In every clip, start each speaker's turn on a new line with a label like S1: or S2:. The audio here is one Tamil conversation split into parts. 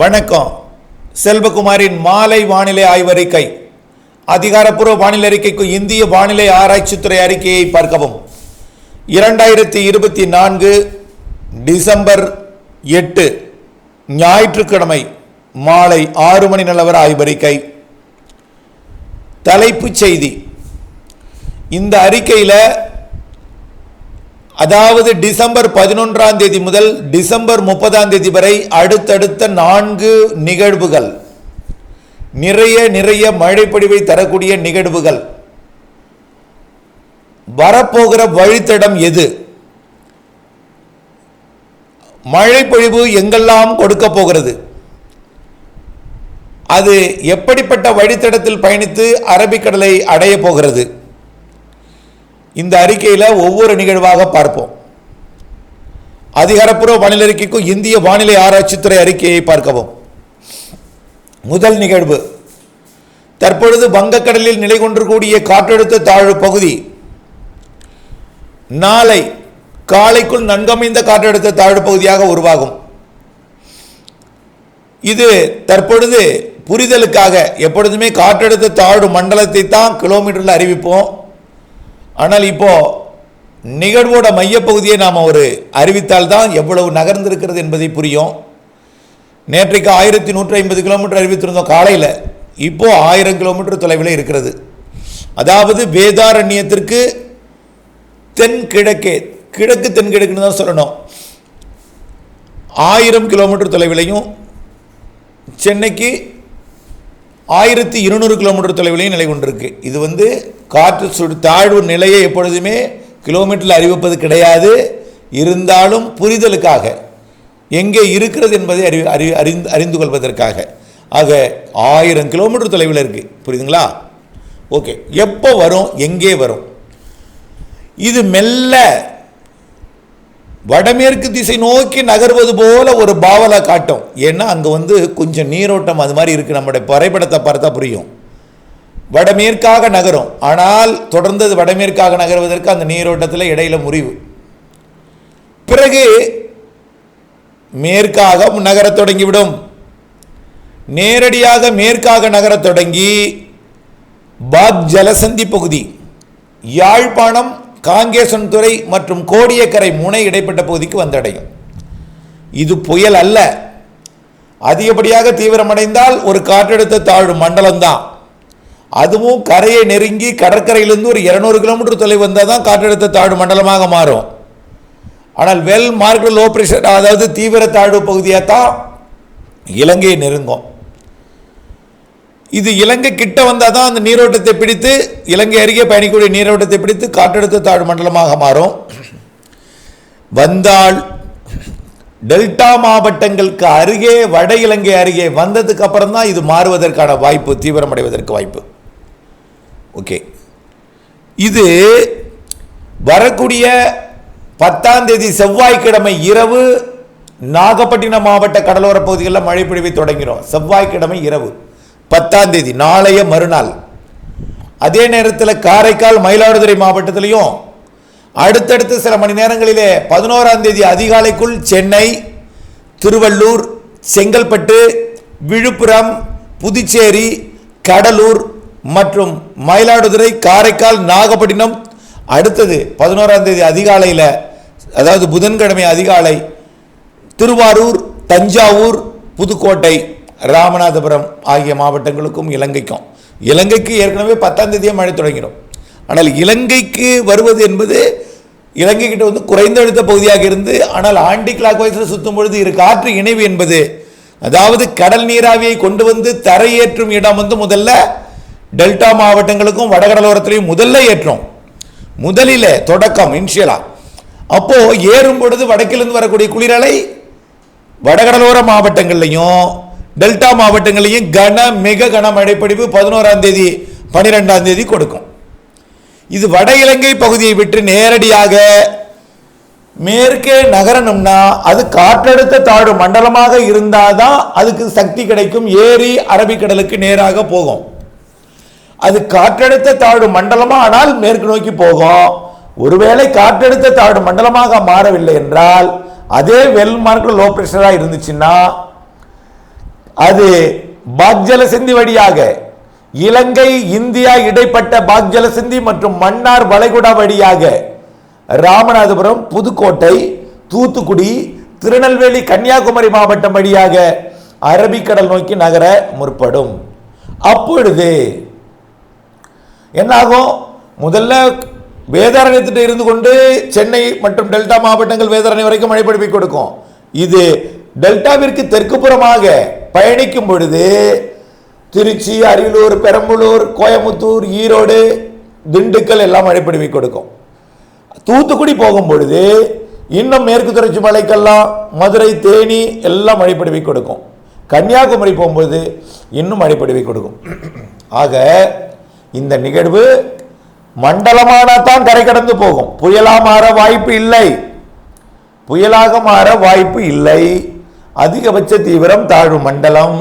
S1: வணக்கம். செல்வகுமாரின் மாலை வானிலை ஆய்வறிக்கை. அதிகாரப்பூர்வ வானிலை அறிக்கைக்கு இந்திய வானிலை ஆராய்ச்சித்துறை அறிக்கையை பார்க்கவும். இரண்டாயிரத்தி இருபத்தி நான்கு டிசம்பர் எட்டு ஞாயிற்றுக்கிழமை மாலை ஆறு மணி நிலவர ஆய்வறிக்கை. தலைப்புச் செய்தி. இந்த அறிக்கையில் அதாவது டிசம்பர் பதினொன்றாம் தேதி முதல் டிசம்பர் முப்பதாம் தேதி வரை அடுத்தடுத்த நான்கு நிகழ்வுகள். நிறைய நிறைய மழைப்பொழிவை தரக்கூடிய நிகழ்வுகள். வரப்போகிற வழித்தடம் எது? மழைப்பொழிவு எங்கெல்லாம் கொடுக்க போகிறது? அது எப்படிப்பட்ட வழித்தடத்தில் பயணித்து அரபிக்கடலை அடைய போகிறது? இந்த அறிக்கையில் ஒவ்வொரு நிகழ்வாக பார்ப்போம். அதிகாரப்பூர்வ வானிலை அறிக்கைக்கும் இந்திய வானிலை ஆராய்ச்சித்துறை அறிக்கையை பார்க்கவும். முதல் நிகழ்வு. தற்பொழுது வங்கக்கடலில் நிலை கொண்டிருக்கூடிய காற்றழுத்த தாழ்வு பகுதி. நாளை காலைக்குள் நன்கமைந்த காற்றழுத்த தாழ்வு பகுதியாக உருவாகும். இது தற்பொழுது புரிதலுக்காக எப்பொழுதுமே காற்றழுத்த தாழ்வு மண்டலத்தை தான் கிலோமீட்டரில் அறிவிப்போம். ஆனால் இப்போ நிகழ்வோட மையப்பகுதியை நாம் ஒரு அறிவித்தால் தான் எவ்வளவு நகர்ந்திருக்கிறது என்பதை புரியும். நேற்றைக்கு ஆயிரத்தி நூற்றி ஐம்பது கிலோமீட்டர் அறிவித்திருந்தோம் காலையில். இப்போ ஆயிரம் கிலோமீட்டர் தொலைவில் இருக்கிறது. அதாவது வேதாரண்யத்திற்கு தென்கிழக்கே கிழக்கு தென்கிழக்குன்னு தான் சொல்லணும். ஆயிரம் கிலோமீட்டர் தொலைவிலையும் சென்னைக்கு ஆயிரத்தி இருநூறு கிலோமீட்டர் தொலைவிலையும் நிலை கொண்டிருக்கு. இது வந்து காற்று சுடு தாழ்வு நிலையை எப்பொழுதுமே கிலோமீட்டரில் அறிவிப்பது கிடையாது. இருந்தாலும் புரிதலுக்காக எங்கே இருக்கிறது என்பதை அறி அறி அறிந்து அறிந்து கொள்வதற்காக. ஆக ஆயிரம் கிலோமீட்டர் தொலைவில் இருக்குது புரியுதுங்களா? ஓகே. எப்போ வரும்? எங்கே வரும்? இது மெல்ல வடமேற்கு திசை நோக்கி நகர்வது போல ஒரு பாவலை காட்டும். ஏன்னா அங்கே வந்து கொஞ்சம் நீரோட்டம் அது மாதிரி இருக்குது நம்முடைய வரைபடத்தை பார்த்தா புரியும். வடமேற்காக நகரும். ஆனால் தொடர்ந்து அது வடமேற்காக நகர்வதற்கு அந்த நீரோட்டத்தில் இடையில முறிவு. பிறகு மேற்காக நகரத் தொடங்கிவிடும். நேரடியாக மேற்காக நகரத் தொடங்கி பாக் ஜலசந்தி பகுதி. யாழ்ப்பாணம் காங்கேசன்துறை மற்றும் கோடியக்கரை முனை இடைப்பட்ட பகுதிக்கு வந்தடையும். இது புயல் அல்ல. அதிகப்படியாக தீவிரமடைந்தால் ஒரு காற்றழுத்த தாழ்வு மண்டலம்தான். அதுவும் கரையை நெருங்கி கடற்கரையிலிருந்து ஒரு இரநூறு கிலோமீட்டர் தொலைவு வந்தால் தான் காற்றழுத்த தாழ்வு மண்டலமாக மாறும். ஆனால் வெல் மார்க்கெட் லோ ப்ரெஷர் அதாவது தீவிர தாழ்வு பகுதியாக தான் இலங்கையை நெருங்கும். இது இலங்கை கிட்ட வந்தால் தான் அந்த நீரோட்டத்தை பிடித்து இலங்கை அருகே பயணிக்கக்கூடிய நீரோட்டத்தை பிடித்து காற்றழுத்த தாழ்வு மண்டலமாக மாறும். வந்தால் டெல்டா மாவட்டங்களுக்கு அருகே வட இலங்கை அருகே வந்ததுக்கு அப்புறம் தான் இது மாறுவதற்கான வாய்ப்பு தீவிரமடைவதற்கு வாய்ப்பு. ஓகே. இது வரக்கூடிய பத்தாம் தேதி செவ்வாய்க்கிழமை இரவு நாகப்பட்டினம் மாவட்ட கடலோர பகுதிகளில் மழை பொழிவை தொடங்கிறோம். செவ்வாய்க்கிழமை இரவு. பத்தாம் தேதி நாளைய மறுநாள். அதே நேரத்தில் காரைக்கால் மயிலாடுதுறை மாவட்டத்திலையும் அடுத்தடுத்த சில மணி நேரங்களிலே பதினோராம் தேதி அதிகாலைக்குள் சென்னை திருவள்ளூர் செங்கல்பட்டு விழுப்புரம் புதுச்சேரி கடலூர் மற்றும் மயிலாடுதுறை காரைக்கால் நாகப்பட்டினம் அடுத்தது பதினோராம் தேதி அதிகாலையில் அதாவது புதன்கிழமை அதிகாலை திருவாரூர் தஞ்சாவூர் புதுக்கோட்டை ராமநாதபுரம் ஆகிய மாவட்டங்களுக்கும் இலங்கைக்கும். இலங்கைக்கு ஏற்கனவே பத்தாம் தேதியே மழை தொடங்கிடும். ஆனால் இலங்கைக்கு வருவது என்பது இலங்கை கிட்ட வந்து குறைந்த அழுத்த பகுதியாக இருந்து ஆனால் ஆண்டி கிளாக் வைஸில் சுற்றும் பொழுது இரு காற்று இணைவு என்பது அதாவது கடல் நீராவியை கொண்டு வந்து தரையேற்றும் இடம் வந்து முதல்ல டெல்டா மாவட்டங்களுக்கும் வடகடலோரத்திலையும் முதல்ல ஏற்றும். முதலில் தொடக்கம் இன்ஷியலாக அப்போது ஏறும் பொழுது வடக்கிலிருந்து வரக்கூடிய குளிரலை வடகடலோர மாவட்டங்கள்லையும் டெல்டா மாவட்டங்களையும் கன மிக கன மழைப்பொழிவு பதினோராம் தேதி பனிரெண்டாம் தேதி கொடுக்கும். இது வட இலங்கை பகுதியை விட்டு நேரடியாக மேற்கே நகரணும்னா அது காற்றழுத்த தாழ்வு மண்டலமாக இருந்தால் தான் அதுக்கு சக்தி கிடைக்கும் ஏரி அரபிக்கடலுக்கு நேராக போகும். அது காற்றழுத்த தாழ்வு மண்டலமாக ஆனால் மேற்கு நோக்கி போகும். ஒருவேளை காற்றழுத்த தாழ்வு மண்டலமாக மாறவில்லை என்றால் அதே வெல் மார்க்கில் லோ ப்ரெஷராக இருந்துச்சுன்னா அது பாக்ஜல சிந்தி வழியாக இலங்கை இந்தியா இடைப்பட்ட பாக்ஜல சிந்தி மற்றும் மன்னார் வளைகுடா வழியாக ராமநாதபுரம் புதுக்கோட்டை தூத்துக்குடி திருநெல்வேலி கன்னியாகுமரி மாவட்டம் வழியாக அரபிக்கடல் நோக்கி நகர முற்படும். அப்பொழுது என்னாகும்? முதல்ல வேதாரண்யத்திட்ட இருந்து கொண்டு சென்னை மற்றும் டெல்டா மாவட்டங்கள் வேதாரண்யம் வரைக்கும் மழை பொழிவை கொடுக்கும். இது டெல்டாவிற்கு தெற்கு புறமாக பயணிக்கும் பொழுது திருச்சி அரியலூர் பெரம்பலூர் கோயமுத்தூர் ஈரோடு திண்டுக்கல் எல்லாம் மழை கொடுக்கும். தூத்துக்குடி போகும் பொழுது இன்னும் மேற்கு தொடர்ச்சி மலைக்கெல்லாம் மதுரை தேனி எல்லாம் மழைப்பொழிவை கொடுக்கும். கன்னியாகுமரி போகும்போது இன்னும் மழைப்பொழிவை கொடுக்கும். ஆக இந்த நிகழ்வு மண்டலமான தான் கரை கடந்து போகும். புயலாக மாற வாய்ப்பு இல்லை. புயலாக மாற வாய்ப்பு இல்லை. அதிகபட்ச தீவிரம் தாழ்வு மண்டலம்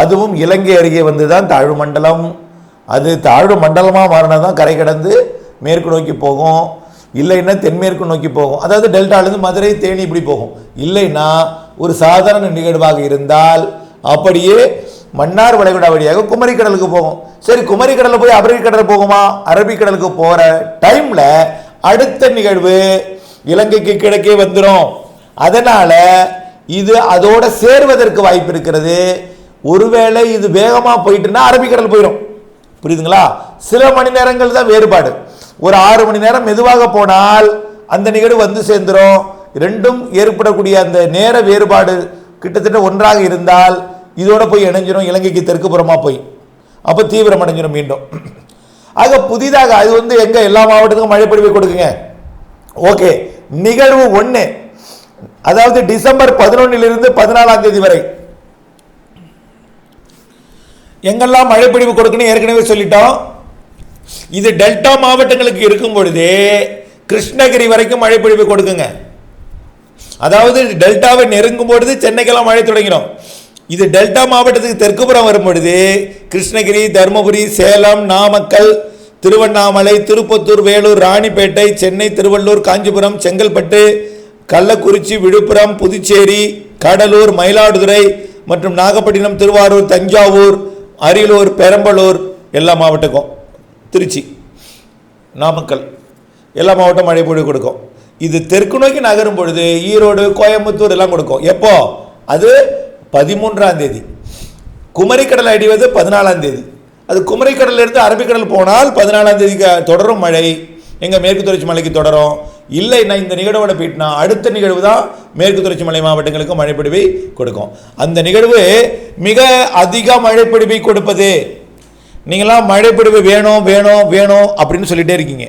S1: அதுவும் இலங்கை அருகே வந்து தான் தாழ்வு மண்டலம் அது தாழ்வு மண்டலமாக மாறினா தான் கரை கடந்து மேற்கு நோக்கி போகும். இல்லைன்னா தென்மேற்கு நோக்கி போகும். அதாவது டெல்டாலேருந்து மதுரை தேனி இப்படி போகும். இல்லைன்னா ஒரு சாதாரண நிகழ்வாக இருந்தால் அப்படியே மன்னார் வளைகுடா வழியாக குமரிக்கடலுக்கு போகும். சரி குமரிக்கடலில் போய் அரபிக்கடல் போகுமா? அரபிக்கடலுக்கு போகிற டைமில் அடுத்த நிகழ்வு இலங்கைக்கு கிழக்கே வந்துடும் அதனால் இது அதோட சேர்வதற்கு வாய்ப்பு இருக்கிறது. ஒருவேளை இது வேகமாக போயிட்டுன்னா அரபிக்கடல் போயிடும் புரியுதுங்களா? சில மணி நேரங்கள் தான் வேறுபாடு. ஒரு ஆறு மணி நேரம் மெதுவாக போனால் அந்த நிகழ்வு வந்து சேர்ந்துரும். ரெண்டும் ஏற்படக்கூடிய அந்த நேர வேறுபாடு கிட்டத்தட்ட ஒன்றாக இருந்தால் இதோட போய் இணைஞ்சிடும் இலங்கைக்கு தெற்கு புறமாக போய். அப்போ தீவிரம் அடைஞ்சிடும் மீண்டும். ஆக புதிதாக அது வந்து எங்கே எல்லா மாவட்டத்துக்கும் மழை பொழிவை கொடுக்குங்க. ஓகே நிகழ்வு ஒன்று அதாவது டிசம்பர் பதினொன்னிலிருந்து பதினாலாம் தேதி வரை. எங்கெல்லாம் மழை பொழிவு கொடுக்கணும் ஏற்கனவே சொல்லிட்டோம். இது டெல்டா மாவட்டங்களுக்கு இருக்கும் பொழுது கிருஷ்ணகிரி வரைக்கும் மழை பொழிவு கொடுக்குங்க. அதாவது டெல்டாவை நெருங்கும் பொழுது சென்னைக்கெல்லாம் மழை தொடங்கிடும். இது டெல்டா மாவட்டத்துக்கு தெற்குப்புறம் வரும் பொழுது கிருஷ்ணகிரி தருமபுரி சேலம் நாமக்கல் திருவண்ணாமலை திருப்பத்தூர் வேலூர் ராணிப்பேட்டை சென்னை திருவள்ளூர் காஞ்சிபுரம் செங்கல்பட்டு கள்ளக்குறிச்சி விழுப்புரம் புதுச்சேரி கடலூர் மயிலாடுதுறை மற்றும் நாகப்பட்டினம் திருவாரூர் தஞ்சாவூர் அரியலூர் பெரம்பலூர் எல்லா மாவட்டக்கும். திருச்சி நாமக்கல் எல்லா மாவட்டம் மழை பொழிவு கொடுக்கும். இது தெற்கு நோக்கி நகரும் பொழுது ஈரோடு கோயம்புத்தூர் எல்லாம் கொடுக்கும். எப்போ? அது பதிமூன்றாம் தேதி. குமரிக்கடல் அடிவது பதினாலாம் தேதி. அது குமரிக்கடலிருந்து அரபிக்கடல் போனால் பதினாலாம் தேதிக்கு தொடரும் மழை. எங்கள் மேற்கு தொடர்ச்சி மலைக்கு தொடரும். இல்லை நான் இந்த நிகழ்வோட போயிட்டுனா அடுத்த நிகழ்வு தான் மேற்கு தொடர்ச்சி மலை மாவட்டங்களுக்கு மழைப்பிடிவை கொடுக்கும். அந்த நிகழ்வு மிக அதிக மழைப்பிடிவை கொடுப்பது. நீங்களாம் மழைப்பிடிவு வேணும் வேணும் வேணும் அப்படின்னு சொல்லிகிட்டே இருக்கீங்க.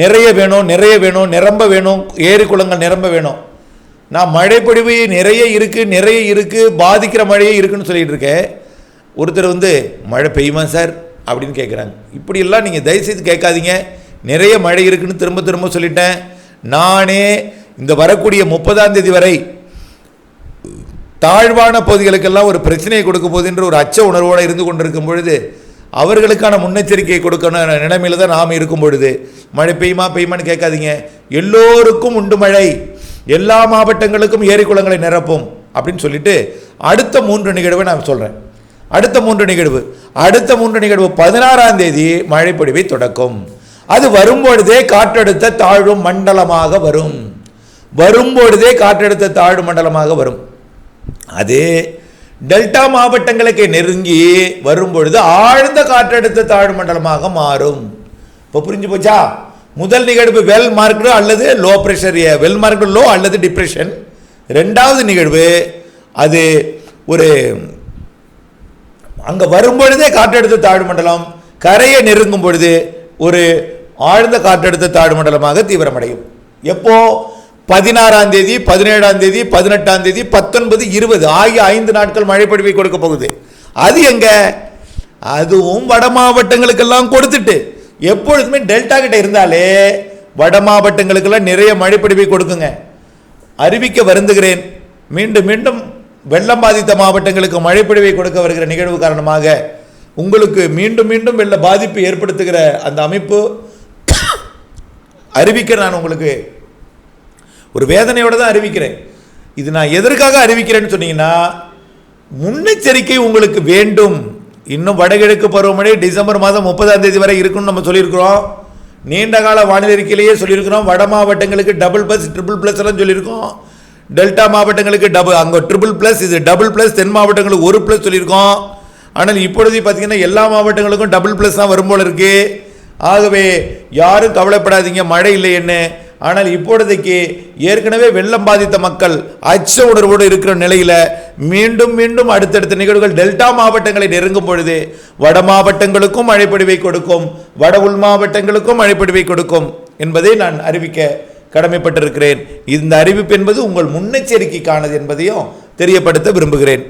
S1: நிறைய வேணும் நிறைய வேணும் நிரம்ப வேணும் ஏரி குளங்கள் நிரம்ப வேணும். நான் மழைப்பொழிவு நிறைய இருக்குது நிறைய இருக்குது பாதிக்கிற மழையே இருக்குன்னு சொல்லிகிட்டு இருக்கேன். ஒருத்தர் வந்து மழை பெய்யுமா சார்? அப்படின்னு கேட்குறாங்க இப்படியெல்லாம் நீங்கள் தயவுசெய்து கேட்காதீங்க. நிறைய மழை இருக்குன்னு திரும்ப திரும்ப சொல்லிட்டேன். நானே இந்த வரக்கூடிய முப்பதாம் தேதி வரை தாழ்வான பகுதிகளுக்கெல்லாம் ஒரு பிரச்சனையை கொடுக்க போகுதுன்ற ஒரு அச்ச உணர்வோடு இருந்து கொண்டிருக்கும் பொழுது அவர்களுக்கான முன்னெச்சரிக்கையை கொடுக்கணும் நிலைமையில் தான் நாம் இருக்கும் பொழுது மழை பெய்யுமா பெய்யுமான்னு கேட்காதீங்க. எல்லோருக்கும் உண்டு மழை. எல்லா மாவட்டங்களுக்கும் ஏரி குளங்களை நிரப்பும் அப்படின்னு சொல்லிட்டு அடுத்த மூன்று நிகழ்வை நான் சொல்கிறேன் அடுத்த மூன்று நிகழ்வு. அடுத்த மூன்று நிகழ்வு பதினாறாம் தேதி மழைப்பொழிவை தொடக்கும். அது வரும்பொழுதே காற்றழுத்த தாழ்வு மண்டலமாக வரும். வரும்பொழுதே காற்றழுத்த தாழ்வு மண்டலமாக வரும். அது டெல்டா மாவட்டங்களுக்கு நெருங்கி வரும்பொழுது ஆழ்ந்த காற்றழுத்த தாழ்வு மண்டலமாக மாறும். இப்போ புரிஞ்சு போச்சா? முதல் நிகழ்வு வெல் மார்க்டு அல்லது low pressure well marked low அல்லது டிப்ரெஷன் ரெண்டாவது நிகழ்வு அது ஒரு அங்கே வரும்பொழுதே காற்றழுத்த தாழ்வு மண்டலம் கரையை நெருங்கும் பொழுது ஒரு ஆழ்ந்த காற்றழுத்த தாழ்வு மண்டலமாக தீவிரமடையும். எப்போ? பதினாறாம் தேதி பதினேழாம் தேதி பதினெட்டாம் தேதி பத்தொன்பது இருபது ஆகிய ஐந்து நாட்கள் மழைப்படிவை கொடுக்க போகுது. அது எங்க? அதுவும் வட மாவட்டங்களுக்கெல்லாம் கொடுத்துட்டு. எப்பொழுதுமே டெல்டா கிட்ட இருந்தாலே வட மாவட்டங்களுக்கெல்லாம் நிறைய மழைப்படிவை கொடுக்குங்க. அறிவிக்க வருந்துகிறேன். மீண்டும் மீண்டும் வெள்ளம் பாதித்த மாவட்டங்களுக்கு மழைப்பிடிவை கொடுக்க வருகிற நிகழ்வு காரணமாக உங்களுக்கு மீண்டும் மீண்டும் வெள்ள பாதிப்பு ஏற்படுத்துகிற அந்த அமைப்பு அறிவிக்கிறேன் நான் உங்களுக்கு. ஒரு வேதனையோடு தான் அறிவிக்கிறேன். இது நான் எதற்காக அறிவிக்கிறேன்னு சொன்னீங்கன்னா முன்னெச்சரிக்கை உங்களுக்கு வேண்டும். இன்னும் வடகிழக்கு பருவமழை டிசம்பர் மாதம் முப்பதாம் தேதி வரை இருக்குன்னு நம்ம சொல்லியிருக்கிறோம். நீண்ட கால வானிலை அறிக்கையிலேயே சொல்லியிருக்கிறோம். வட மாவட்டங்களுக்கு டபுள் ப்ளஸ் ட்ரிபிள் ப்ளஸ் எல்லாம் சொல்லியிருக்கோம். டெல்டா மாவட்டங்களுக்கு டபுள் அங்கே ட்ரிபிள் ப்ளஸ் இது டபுள் ப்ளஸ் தென் மாவட்டங்களுக்கு ஒரு ப்ளஸ் சொல்லியிருக்கோம். ஆனால் இப்பொழுது பார்த்தீங்கன்னா எல்லா மாவட்டங்களுக்கும் டபுள் ப்ளஸ் தான் வரும் போல இருக்குது ஆகவே யாரும் கவலைப்படாதீங்க மழை இல்லை என்ன? ஆனால் இப்பொழுதைக்கு ஏற்கனவே வெள்ளம் பாதித்த மக்கள் அச்ச உணர்வோடு இருக்கிற நிலையில் மீண்டும் மீண்டும் அடுத்தடுத்த நிகழ்வுகள் டெல்டா மாவட்டங்களை நெருங்கும் பொழுது வட மாவட்டங்களுக்கும் மழைப்பொழிவை கொடுக்கும் வட உள் மாவட்டங்களுக்கும் மழைப்பொழிவை கொடுக்கும் என்பதை நான் அறிவிக்க கடமைப்பட்டிருக்கிறேன். இந்த அறிவிப்பு என்பது உங்கள் முன்னெச்சரிக்கைக்கானது என்பதையும் தெரியப்படுத்த விரும்புகிறேன்.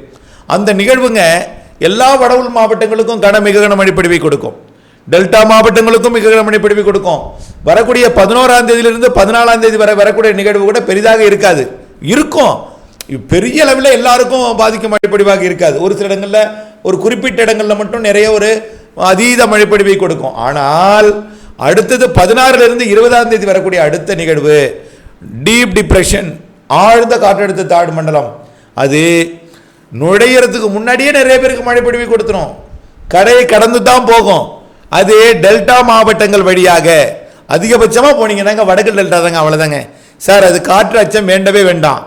S1: அந்த நிகழ்வுங்க எல்லா வட உள் மாவட்டங்களுக்கும் கன மிக கன மழைப்பொழிவை கொடுக்கும். டெல்டா மாவட்டங்களுக்கும் மிக கன மழைப்பொழிவை கொடுக்கும். வரக்கூடிய பதினோராம் தேதியிலிருந்து பதினாலாம் தேதி வரை வரக்கூடிய நிகழ்வு கூட பெரிதாக இருக்காது. இருக்கும். பெரிய அளவில் எல்லாருக்கும் பாதிக்கும் மழைப்பொழிவாக இருக்காது. ஒரு சில இடங்களில் ஒரு குறிப்பிட்ட இடங்களில் மட்டும் நிறைய ஒரு அதீத மழைப்பொழிவை கொடுக்கும். ஆனால் அடுத்தது பதினாறுலேருந்து இருபதாம் தேதி வரக்கூடிய அடுத்த நிகழ்வு டீப் டிப்ரெஷன் ஆழ்ந்த காற்றழுத்த தாழ்வு மண்டலம். அது நுழையிறதுக்கு முன்னாடியே நிறைய பேருக்கு மழைப்பொழிவை கொடுத்துரும். கரையை கடந்து தான் போகும். அது டெல்டா மாவட்டங்கள் வழியாக அதிகபட்சமாக போனீங்கன்னாங்க வடக்கு டெல்டா தாங்க அவ்வளோதாங்க சார் அது காற்று அச்சம் வேண்டவே வேண்டாம்.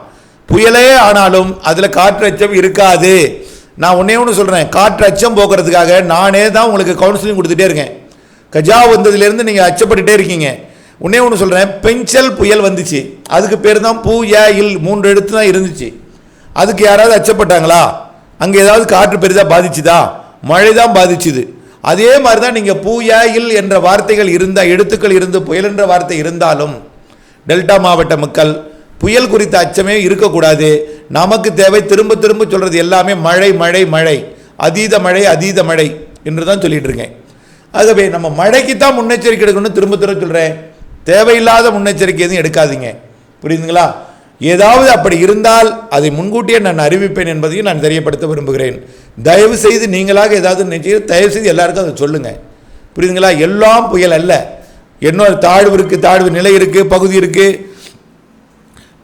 S1: புயலே ஆனாலும் அதில் காற்று அச்சம் இருக்காது. நான் ஒன்றே ஒன்று சொல்கிறேன் காற்று அச்சம் போக்குறதுக்காக நானே தான் உங்களுக்கு கவுன்சிலிங் கொடுத்துட்டே இருக்கேன். கஜா வந்ததுலேருந்து நீங்கள் அச்சப்பட்டுட்டே இருக்கீங்க. ஒன்றே ஒன்று சொல்கிறேன் பெஞ்சல் புயல் வந்துச்சு. அதுக்கு பேர் தான் பூ ஏ இல் மூன்று எழுத்து தான் இருந்துச்சு. அதுக்கு யாராவது அச்சப்பட்டாங்களா? அங்கே ஏதாவது காற்று பெரிதாக பாதிச்சுதா? மழை தான் பாதிச்சுது. அதே மாதிரி தான் நீங்கள் பூயாயில் இல் என்ற வார்த்தைகள் இருந்த எழுத்துக்கள் இருந்து புயல் என்ற வார்த்தை இருந்தாலும் டெல்டா மாவட்ட மக்கள் புயல் குறித்த அச்சமே இருக்கக்கூடாது. நமக்கு தேவை திரும்ப திரும்ப சொல்கிறது எல்லாமே மழை மழை மழை. அதீத மழை அதீத மழை என்று தான் சொல்லிகிட்டு இருக்கேன். ஆகவே நம்ம மழைக்கு தான் முன்னெச்சரிக்கை எடுக்கணும்னு திரும்ப திரும்ப சொல்கிறேன் தேவையில்லாத முன்னெச்சரிக்கை எதுவும் எடுக்காதீங்க. புரியுதுங்களா? ஏதாவது அப்படி இருந்தால் அதை முன்கூட்டியே நான் அறிவிப்பேன் என்பதையும் நான் தெரியப்படுத்த விரும்புகிறேன். தயவு செய்து நீங்களாக ஏதாவது நினைச்சு தயவு செய்து எல்லாருக்கும் அதை சொல்லுங்கள் புரியுதுங்களா? எல்லாம் புயல் அல்ல. இன்னொரு தாழ்வு இருக்குது தாழ்வு நிலை இருக்குது பகுதி இருக்குது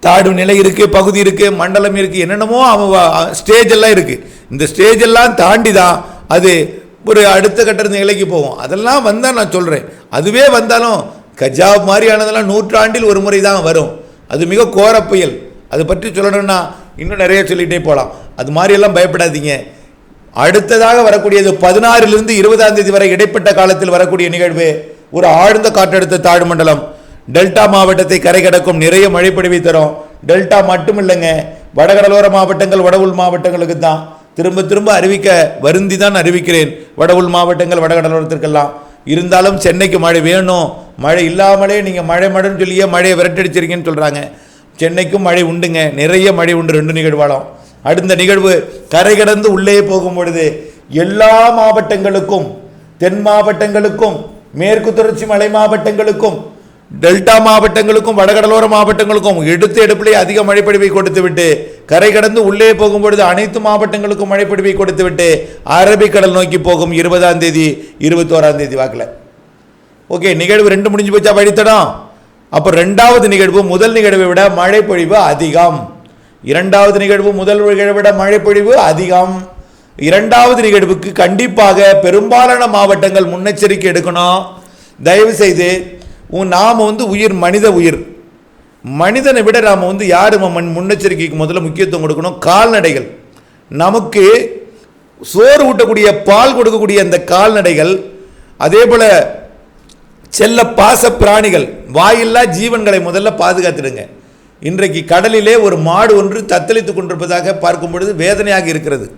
S1: தாழ்வு நிலை இருக்குது பகுதி இருக்குது மண்டலம் இருக்குது என்னென்னமோ அவன் ஸ்டேஜ் எல்லாம் இருக்குது இந்த ஸ்டேஜ் எல்லாம் தாண்டி தான் அது ஒரு அடுத்த கட்ட நிலைக்கு போகும். அதெல்லாம் வந்தால் நான் சொல்கிறேன் அதுவே வந்தாலும் கஜா மாதிரியானதெல்லாம் நூற்றாண்டில் ஒரு முறை தான் வரும். அது மிக கோர புயல். அதை பற்றி சொல்லணும்னா இன்னும் நிறைய சொல்லிகிட்டே போகலாம் அது மாதிரியெல்லாம் பயப்படாதீங்க. அடுத்ததாக வரக்கூடியது பதினாறிலிருந்து இருபதாம் தேதி வரை இடைப்பட்ட காலத்தில் வரக்கூடிய நிகழ்வு ஒரு ஆழ்ந்த காற்றழுத்த தாழ்வு மண்டலம். டெல்டா மாவட்டத்தை கரை கடக்கும் நிறைய மழைப்படுவை தரும். டெல்டா மட்டும் இல்லைங்க வடகடலோர மாவட்டங்கள் வட உள் மாவட்டங்களுக்கு தான். திரும்ப திரும்ப அறிவிக்க வருந்தி தான் அறிவிக்கிறேன். வட உள் மாவட்டங்கள் வடகடலோரத்திற்கெல்லாம். இருந்தாலும் சென்னைக்கு மழை வேணும். மழை இல்லாமலே நீங்கள் மழை மழைன்னு சொல்லியே மழையை விரட்டடிச்சிருக்கீங்கன்னு சொல்கிறாங்க சென்னைக்கும் மழை உண்டுங்க. நிறைய மழை உண்டு ரெண்டு நிகழ்வாலும். அடுத்த நிகழ்வு கரை கடந்து உள்ளே போகும் பொழுது எல்லா மாவட்டங்களுக்கும் தென் மாவட்டங்களுக்கும் மேற்கு தொடர்ச்சி மலை மாவட்டங்களுக்கும் டெல்டா மாவட்டங்களுக்கும் வடகடலோர மாவட்டங்களுக்கும் எடுத்த எடுப்பிலே அதிக மழைப்பொழிவை கொடுத்து விட்டு கரை கடந்து உள்ளே போகும் பொழுது அனைத்து மாவட்டங்களுக்கும் மழைப்பொழிவை கொடுத்து விட்டு அரபிக்கடல் நோக்கி போகும் இருபதாம் தேதி இருபத்தோராம் தேதி வாக்கில். ஓகே நிகழ்வு ரெண்டு முடிஞ்சு போச்சா வழித்தடம் அப்போ ரெண்டாவது நிகழ்வு முதல் நிகழ்வை விட மழைப்பொழிவு அதிகம். இரண்டாவது நிகழ்வு முதல் நிகழ்வை விட மழைப்பொழிவு அதிகம். இரண்டாவது நிகழ்வுக்கு கண்டிப்பாக பெரும்பாலான மாவட்டங்கள் முன்னெச்சரிக்கை எடுக்கணும். தயவு செய்து உன் நாம் வந்து உயிர் மனித உயிர். மனிதனை விட நாம் வந்து யார் மண் முன்னெச்சரிக்கைக்கு முதல்ல முக்கியத்துவம் கொடுக்கணும்? கால்நடைகள். நமக்கு சோறு ஊட்டக்கூடிய பால் கொடுக்கக்கூடிய அந்த கால்நடைகள் அதே போல் செல்ல பாச பிராணிகள் வாயில்லா ஜீவன்களை முதல்ல பாதுகாத்துடுங்க. இன்றைக்கு கடலிலே ஒரு மாடு ஒன்று தத்தளித்துக் கொண்டிருப்பதாக பார்க்கும் பொழுது வேதனையாக இருக்கிறது.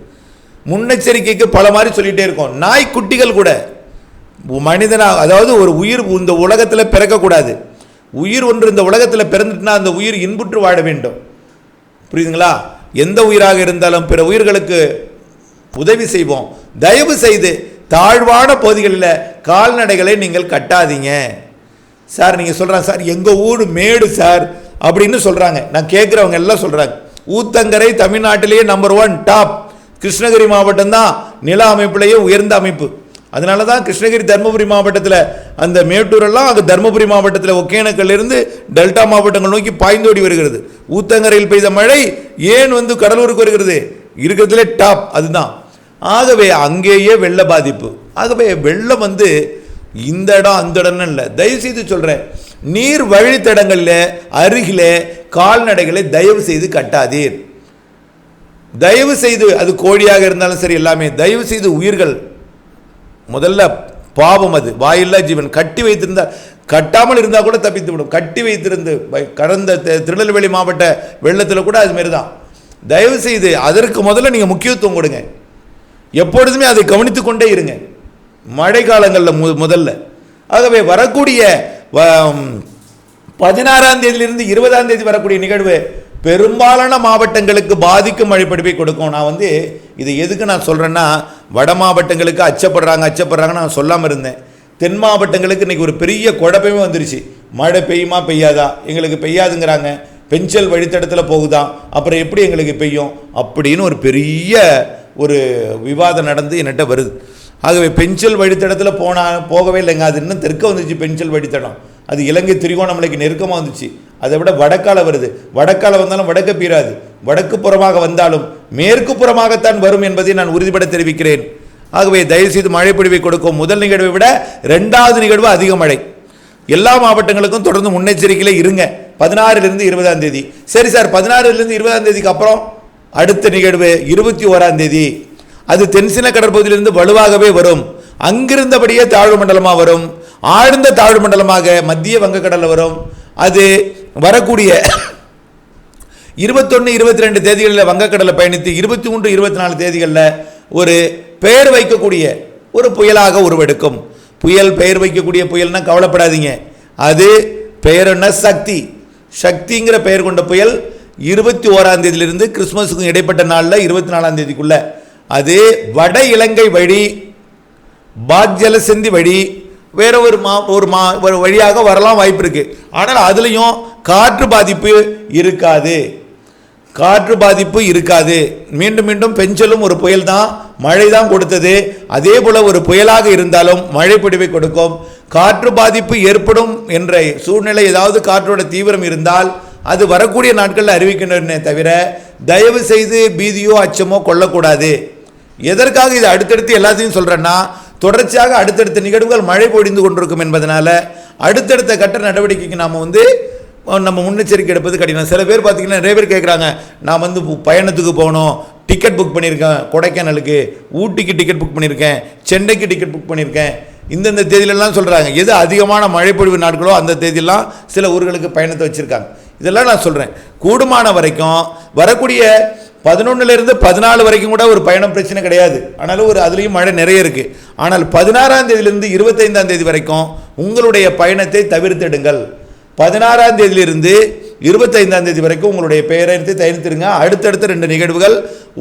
S1: முன்னெச்சரிக்கைக்கு பல மாதிரி சொல்லிகிட்டே இருக்கோம். நாய்க்குட்டிகள் கூட. மனிதனாக அதாவது ஒரு உயிர் இந்த உலகத்தில் பிறக்கக்கூடாது. உயிர் ஒன்று இந்த உலகத்தில் பிறந்துட்டுனா அந்த உயிர் இன்புற்று வாழ வேண்டும். புரியுதுங்களா? எந்த உயிராக இருந்தாலும் பிற உயிர்களுக்கு உதவி செய்வோம். தயவு செய்து தாழ்வான பகுதிகளில் கால்நடைகளை நீங்கள் கட்டாதீங்க. சார் நீங்கள் சொல்கிறாங்க சார் எங்கள் ஊர் மேடு சார் அப்படின்னு சொல்கிறாங்க நான் கேட்குறவங்க எல்லாம் சொல்கிறாங்க ஊத்தங்கரை தமிழ்நாட்டிலேயே நம்பர் ஒன் டாப் கிருஷ்ணகிரி மாவட்டம் தான் நில அமைப்பிலேயே உயர்ந்த அமைப்பு. அதனால தான் கிருஷ்ணகிரி தருமபுரி மாவட்டத்தில் அந்த மேட்டூரெல்லாம் அங்கே தருமபுரி மாவட்டத்தில் ஒகேனக்கல்லிருந்து டெல்டா மாவட்டங்கள் நோக்கி பாய்ந்தோடி வருகிறது. ஊத்தங்கரையில் பெய்த மழை ஏன் வந்து கடலூருக்கு வருகிறது? இருக்கிறதுலே டாப் அதுதான். ஆகவே அங்கேயே வெள்ள பாதிப்பு. ஆகவே வெள்ளம் வந்து இந்த இடம் அந்த இடம்னு இல்லை. தயவுசெய்து சொல்கிறேன் நீர் வழித்தடங்களில் அருகிலே கால்நடைகளை தயவு செய்து கட்டாதீர். தயவு செய்து அது கோழியாக இருந்தாலும் சரி எல்லாமே. தயவு செய்து உயிர்கள் முதல்ல பாவம் அது. வாயில்லா ஜீவன். கட்டி வைத்திருந்தால் கட்டாமல் இருந்தால் கூட தப்பித்து விடும். கட்டி வைத்திருந்து வை- கடந்த திருநெல்வேலி மாவட்ட வெள்ளத்தில் கூட அதுமாரி தான் தயவு செய்து அதற்கு முதல்ல நீங்கள் முக்கியத்துவம் கொடுங்க. எப்பொழுதுமே அதை கவனித்துக்கொண்டே இருங்க. மழை காலங்களில் மு முதல்ல. ஆகவே வரக்கூடிய வ- பதினாறாம் தேதியிலிருந்து இருபதாம் தேதி வரக்கூடிய நிகழ்வு பெரும்பாலான மாவட்டங்களுக்கு பாதிக்கும் மழைப்பிடிப்பை கொடுக்கும். நான் வந்து இது எதுக்கு நான் சொல்கிறேன்னா வட மாவட்டங்களுக்கு அச்சப்படுறாங்க அச்சப்படுறாங்கன்னு நான் சொல்லாமல் இருந்தேன். தென் மாவட்டங்களுக்கு இன்னைக்கு ஒரு பெரிய குழப்பமே வந்துருச்சு. மழை பெய்யுமா பெய்யாதா? எங்களுக்கு பெய்யாதுங்கிறாங்க. பெஞ்சல் வழித்தடத்தில் போகுதா? அப்புறம் எப்படி எங்களுக்கு பெய்யும்? அப்படின்னு ஒரு பெரிய ஒரு விவாதம் நடந்து என்கிட்ட வருது. ஆகவே பென்சில் வழித்தடத்தில் போனா போகவே இல்லைங்க. அது இன்னும் தெற்க வந்துச்சு பென்சில் வழித்தடம். அது இலங்கை திரிகோணமலைக்கு நெருக்கமாக வந்துச்சு. அதை விட வடக்கால வருது. வடக்கால வந்தாலும் வடக்க பீராது. வடக்கு புறமாக வந்தாலும் மேற்கு புறமாகத்தான் வரும் என்பதை நான் உறுதிபட தெரிவிக்கிறேன். ஆகவே தயவுசெய்து மழைப்பொழிவை கொடுக்கும் முதல் நிகழ்வை விட ரெண்டாவது நிகழ்வு அதிக மழை. எல்லா மாவட்டங்களுக்கும் தொடர்ந்து முன்னெச்சரிக்கையில் இருங்க. பதினாறுலேருந்து இருபதாம் தேதி. சரி சார் பதினாறுலேருந்து இருபதாம் தேதிக்கு அப்புறம் அடுத்த நிகழ்வு இருபத்தி ஓராம் தேதி. அது தென்சின கடற்பகுதியிலிருந்து வலுவாகவே வரும். அங்கிருந்தபடியே தாழ்வு மண்டலமாக வரும். ஆழ்ந்த தாழ்வு மண்டலமாக மத்திய வங்கக்கடலில் வரும். அது வரக்கூடிய இருபத்தொன்று இருபத்தி ரெண்டு தேதிகளில் வங்கக்கடலை பயணித்து இருபத்தி மூன்று இருபத்தி நாலு தேதிகளில் ஒரு பெயர் வைக்கக்கூடிய ஒரு புயலாக உருவெடுக்கும். புயல் பெயர் வைக்கக்கூடிய புயல்னால் கவலைப்படாதீங்க. அது பெயர் என்ன? சக்தி. சக்திங்கிற பெயர் கொண்ட புயல் இருபத்தி ஓராம் தேதியிலிருந்து கிறிஸ்மஸுக்கும் இடைப்பட்ட நாளில் இருபத்தி நாலாம் தேதிக்குள்ள அது வட இலங்கை வழி பாக்ஜலசந்தி வழி வேற ஒரு மா ஒரு மா ஒரு வழியாக வரலாம் வாய்ப்பு இருக்குது ஆனால் அதுலேயும் காற்று பாதிப்பு இருக்காது. காற்று பாதிப்பு இருக்காது. மீண்டும் மீண்டும் பெஞ்சலும் ஒரு புயல் தான் மழை தான் கொடுத்தது. அதே போல் ஒரு புயலாக இருந்தாலும் மழை கொடுக்கும். காற்று பாதிப்பு ஏற்படும் என்ற சூழ்நிலை ஏதாவது காற்றோட தீவிரம் இருந்தால் அது வரக்கூடிய நாட்களில் அறிவிக்கின்றனே தவிர தயவு செய்து பீதியோ அச்சமோ கொள்ளக்கூடாது. எதற்காக இது அடுத்தடுத்து எல்லாத்தையும் சொல்கிறேன்னா தொடர்ச்சியாக அடுத்தடுத்த நிகழ்வுகள் மழை பொழிந்து கொண்டிருக்கும் என்பதனால அடுத்தடுத்த கட்ட நடவடிக்கைக்கு நாம் வந்து நம்ம முன்னெச்சரிக்கை எடுப்பது கடினம். சில பேர் பார்த்தீங்கன்னா நிறைய பேர் கேட்குறாங்க நான் வந்து பு- பயணத்துக்கு போகணும் டிக்கெட் புக் பண்ணியிருக்கேன் கொடைக்கானலுக்கு. ஊட்டிக்கு டிக்கெட் புக் பண்ணியிருக்கேன் சென்னைக்கு டிக்கெட் புக் பண்ணியிருக்கேன். இந்தந்த தேதியிலலாம் சொல்கிறாங்க எது அதிகமான மழைப்பொழிவு நாட்களோ அந்த தேதியெல்லாம் சில ஊர்களுக்கு பயணத்தை வச்சுருக்காங்க. இதெல்லாம் நான் சொல்கிறேன் கூடுமான வரைக்கும் வரக்கூடிய பதினொன்னுலேருந்து பதினாலு வரைக்கும் கூட ஒரு பயணம் பிரச்சனை கிடையாது. ஆனாலும் ஒரு அதுலேயும் மழை நிறைய இருக்குது ஆனால் பதினாறாம் தேதியிலிருந்து இருபத்தைந்தாம் தேதி வரைக்கும் உங்களுடைய பயணத்தை தவிர்த்திடுங்கள். பதினாறாம் தேதியிலிருந்து இருபத்தைந்தாம் தேதி வரைக்கும் உங்களுடைய பெயரை எடுத்து தயாரித்திருங்க அடுத்தடுத்த ரெண்டு நிகழ்வுகள்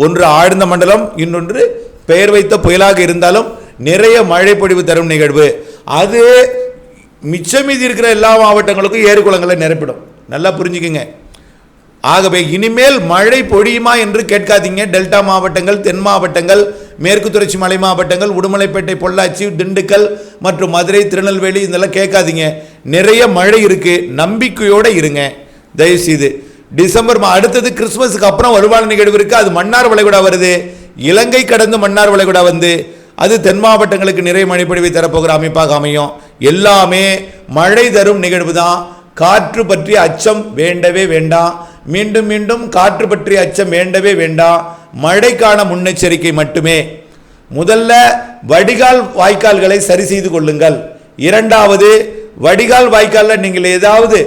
S1: ஒன்று ஆழ்ந்த மண்டலம் இன்னொன்று பெயர் வைத்த புயலாக இருந்தாலும் நிறைய மழை பொழிவு தரும் நிகழ்வு. அது மிச்சம் மீதி இருக்கிற எல்லா மாவட்டங்களுக்கும் ஏறு குளங்களை நிரப்பிடும். நல்லா புரிஞ்சுக்குங்க. ஆகவே இனிமேல் மழை பொழியுமா என்று கேட்காதீங்க. டெல்டா மாவட்டங்கள் தென் மாவட்டங்கள் மேற்கு தொடர்ச்சி மலை மாவட்டங்கள் உடுமலைப்பேட்டை பொள்ளாச்சி திண்டுக்கல் மற்றும் மதுரை திருநெல்வேலி இதெல்லாம் கேட்காதீங்க. நிறைய மழை இருக்குது நம்பிக்கையோடு இருங்க. தயவுசெய்து. டிசம்பர் மா- அடுத்தது கிறிஸ்மஸுக்கு அப்புறம் வருவான நிகழ்வு இருக்குது அது மன்னார் வளைகுடா வருது. இலங்கை கடந்து மன்னார் வளைகுடா வந்து அது தென் மாவட்டங்களுக்கு நிறைய மழைப்பொழிவை தரப்போகிற அமைப்பாக அமையும். எல்லாமே மழை தரும் நிகழ்வு தான் காற்று பற்றிய அச்சம் வேண்டவே வேண்டாம் மீண்டும் மீண்டும் காற்று பற்றிய அச்சம் வேண்டவே வேண்டாம் மழைக்கான முன்னெச்சரிக்கை மட்டுமே. முதல்ல வடிகால் வாய்க்கால்களை சரி செய்து கொள்ளுங்கள். இரண்டாவது வடிகால் வாய்க்காலில் நீங்கள் ஏதாவது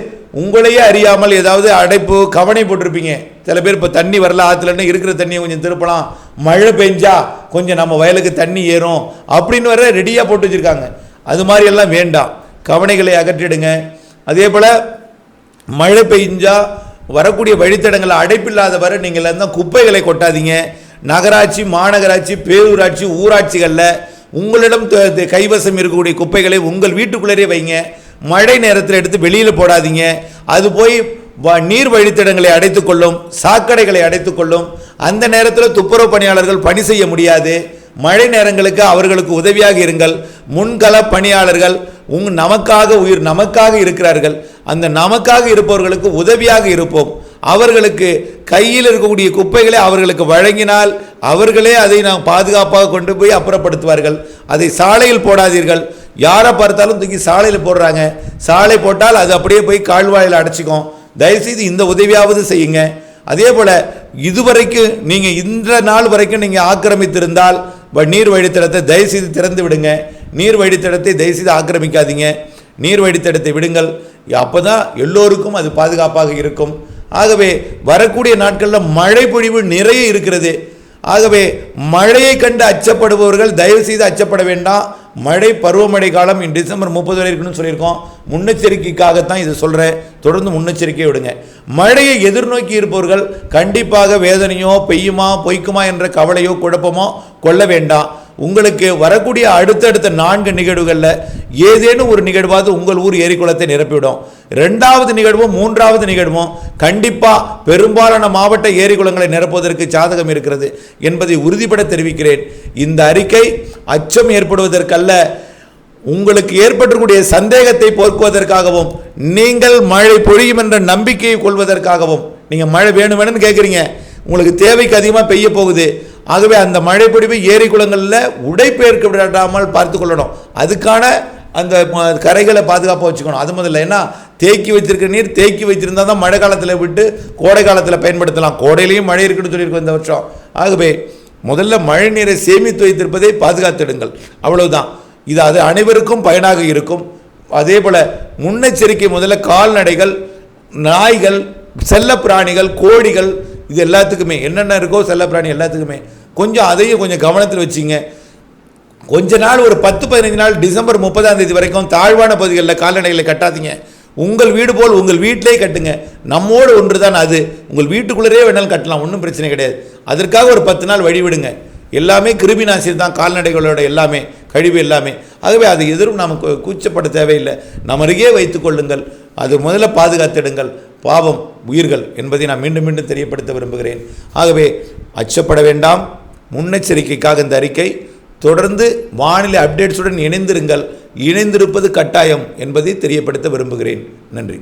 S1: உங்களையே அறியாமல் ஏதாவது அடைப்பு கவனை போட்டிருப்பீங்க. சில பேர் இப்போ தண்ணி வரல ஆற்றுலன்னு இருக்கிற தண்ணியை கொஞ்சம் திருப்பலாம். மழை பெஞ்சா கொஞ்சம் நம்ம வயலுக்கு தண்ணி ஏறும். அப்படின்னு வர ரெடியாக போட்டு வச்சுருக்காங்க. அது மாதிரி எல்லாம் வேண்டாம். கவனைகளை அகற்றிடுங்க. அதே போல் மழை பெஞ்சா வரக்கூடிய வழித்தடங்களை அடைப்பில்லாத வரை நீங்கள் எல்லாம் குப்பைகளை கொட்டாதீங்க. நகராட்சி மாநகராட்சி பேரூராட்சி ஊராட்சிகளில் உங்களிடம் த- கைவசம் இருக்கக்கூடிய குப்பைகளை உங்கள் வீட்டுக்குள்ளேயே வைங்க. மழை நேரத்தில் எடுத்து வெளியில் போடாதீங்க. அது போய் வ- நீர் வழித்தடங்களை அடைத்துக்கொள்ளும் சாக்கடைகளை அடைத்துக்கொள்ளும் அந்த நேரத்தில் துப்புரவு பணியாளர்கள் பணி செய்ய முடியாது. மழை நேரங்களுக்கு அவர்களுக்கு உதவியாக இருங்கள். முன்கள பணியாளர்கள் உங் நமக்காக உயிர் நமக்காக இருக்கிறார்கள். அந்த நமக்காக இருப்பவர்களுக்கு உதவியாக இருப்போம். அவர்களுக்கு கையில் இருக்கக்கூடிய குப்பைகளை அவர்களுக்கு வழங்கினால் அவர்களே அதை நாம் பாதுகாப்பாக கொண்டு போய் அப்புறப்படுத்துவார்கள். அதை சாலையில் போடாதீர்கள். யாரை பார்த்தாலும் தூக்கி சாலையில் போடுறாங்க. சாலை போட்டால் அது அப்படியே போய் கால்வாயில் அடைச்சிக்கும். தயவுசெய்து இந்த உதவியாவது செய்யுங்க. அதே போல் இதுவரைக்கும் நீங்கள் இந்த நாள் வரைக்கும் நீங்கள் ஆக்கிரமித்திருந்தால் நீர் வழித்தடத்தை தயவுசெய்து திறந்து விடுங்க. நீர் வழித்தடத்தை தயவுசெய்து ஆக்கிரமிக்காதீங்க. நீர் வழித்தடத்தை விடுங்கள். அப்போ தான் எல்லோருக்கும் அது பாதுகாப்பாக இருக்கும். ஆகவே வரக்கூடிய நாட்களில் மழை பொழிவு நிறைய இருக்கிறது. ஆகவே மழையை கண்டு அச்சப்படுபவர்கள் தயவு செய்து அச்சப்பட வேண்டாம். மழை பருவமழை காலம் இன் டிசம்பர் முப்பது வரை இருக்குன்னு சொல்லியிருக்கோம். முன்னெச்சரிக்கைக்காகத்தான் இது சொல்கிறேன் தொடர்ந்து முன்னெச்சரிக்கை விடுங்க. மழையை எதிர்நோக்கி இருப்பவர்கள் கண்டிப்பாக வேதனையோ பெய்யுமா பொய்க்குமா என்ற கவலையோ குழப்பமோ கொள்ள வேண்டாம். உங்களுக்கு வரக்கூடிய அடுத்தடுத்த நான்கு நிகழ்வுகளில் ஏதேனும் ஒரு நிகழ்வாவது உங்கள் ஊர் ஏரிக்குளத்தை நிரப்பிவிடும். ரெண்டாவது நிகழ்வும் மூன்றாவது நிகழ்வும் கண்டிப்பாக பெரும்பாலான மாவட்ட ஏரிக்குளங்களை நிரப்புவதற்கு சாதகம் இருக்கிறது என்பதை உறுதிபட தெரிவிக்கிறேன். இந்த அறிக்கை அச்சம் ஏற்படுவதற்கல்ல. உங்களுக்கு ஏற்பட்டக்கூடிய சந்தேகத்தை போக்குவதற்காகவும் நீங்கள் மழை பொழியும் என்ற நம்பிக்கையை கொள்வதற்காகவும் நீங்கள் மழை வேணும் வேணும்னு கேட்குறீங்க உங்களுக்கு தேவைக்கு அதிகமாக பெய்ய போகுது. ஆகவே அந்த மழை பொழிவு ஏரி குளங்களில் உடைப்பெயர்க்க விடாமல் பார்த்து கொள்ளணும். அதுக்கான அந்த கரைகளை பாதுகாப்பாக வச்சுக்கணும். அது முதல்ல ஏன்னா தேக்கி வச்சிருக்க நீர் தேக்கி வச்சிருந்தா தான் மழை காலத்தில் விட்டு கோடை காலத்தில் பயன்படுத்தலாம். கோடையிலையும் மழை இருக்குன்னு சொல்லியிருக்கோம் இந்த வருஷம். ஆகவே முதல்ல மழை நீரை சேமித்து வைத்திருப்பதை பாதுகாத்திடுங்கள். அவ்வளவுதான். இது அது அனைவருக்கும் பயனாக இருக்கும். அதே போல் முன்னெச்சரிக்கை முதல்ல கால்நடைகள் நாய்கள் செல்லப்பிராணிகள் கோழிகள் இது எல்லாத்துக்குமே. என்னென்ன இருக்கோ செல்ல பிராணி எல்லாத்துக்குமே. கொஞ்சம் அதையும் கொஞ்சம் கவனத்தில் வச்சிங்க. கொஞ்ச நாள் ஒரு பத்து பதினஞ்சு நாள் டிசம்பர் முப்பதாம் தேதி வரைக்கும் தாழ்வான பகுதிகளில் கால்நடைகளை கட்டாதீங்க. உங்கள் வீடு போல் உங்கள் வீட்டிலே கட்டுங்க. நம்மோடு ஒன்று தான் அது. உங்கள் வீட்டுக்குள்ளரே வேணாலும் கட்டலாம். ஒன்றும் பிரச்சனை கிடையாது. அதற்காக ஒரு பத்து நாள் வழிவிடுங்க எல்லாமே கிருமி நாசினி தான். கால்நடைகளோட எல்லாமே கழிவு எல்லாமே. ஆகவே அதை எதிரும் நாம் கூச்சப்பட தேவையில்லை. நம்ம அருகே கொள்ளுங்கள். அது முதல்ல பாதுகாத்திடுங்கள். பாவம் உயிர்கள் என்பதை நான் மீண்டும் மீண்டும் தெரியப்படுத்த விரும்புகிறேன். ஆகவே அச்சப்பட வேண்டாம். முன்னெச்சரிக்கைக்காக இந்த அறிக்கை. தொடர்ந்து வானிலை அப்டேட்ஸுடன் இணைந்திருங்கள். இணைந்திருப்பது கட்டாயம் என்பதை தெரியப்படுத்த விரும்புகிறேன். நன்றி.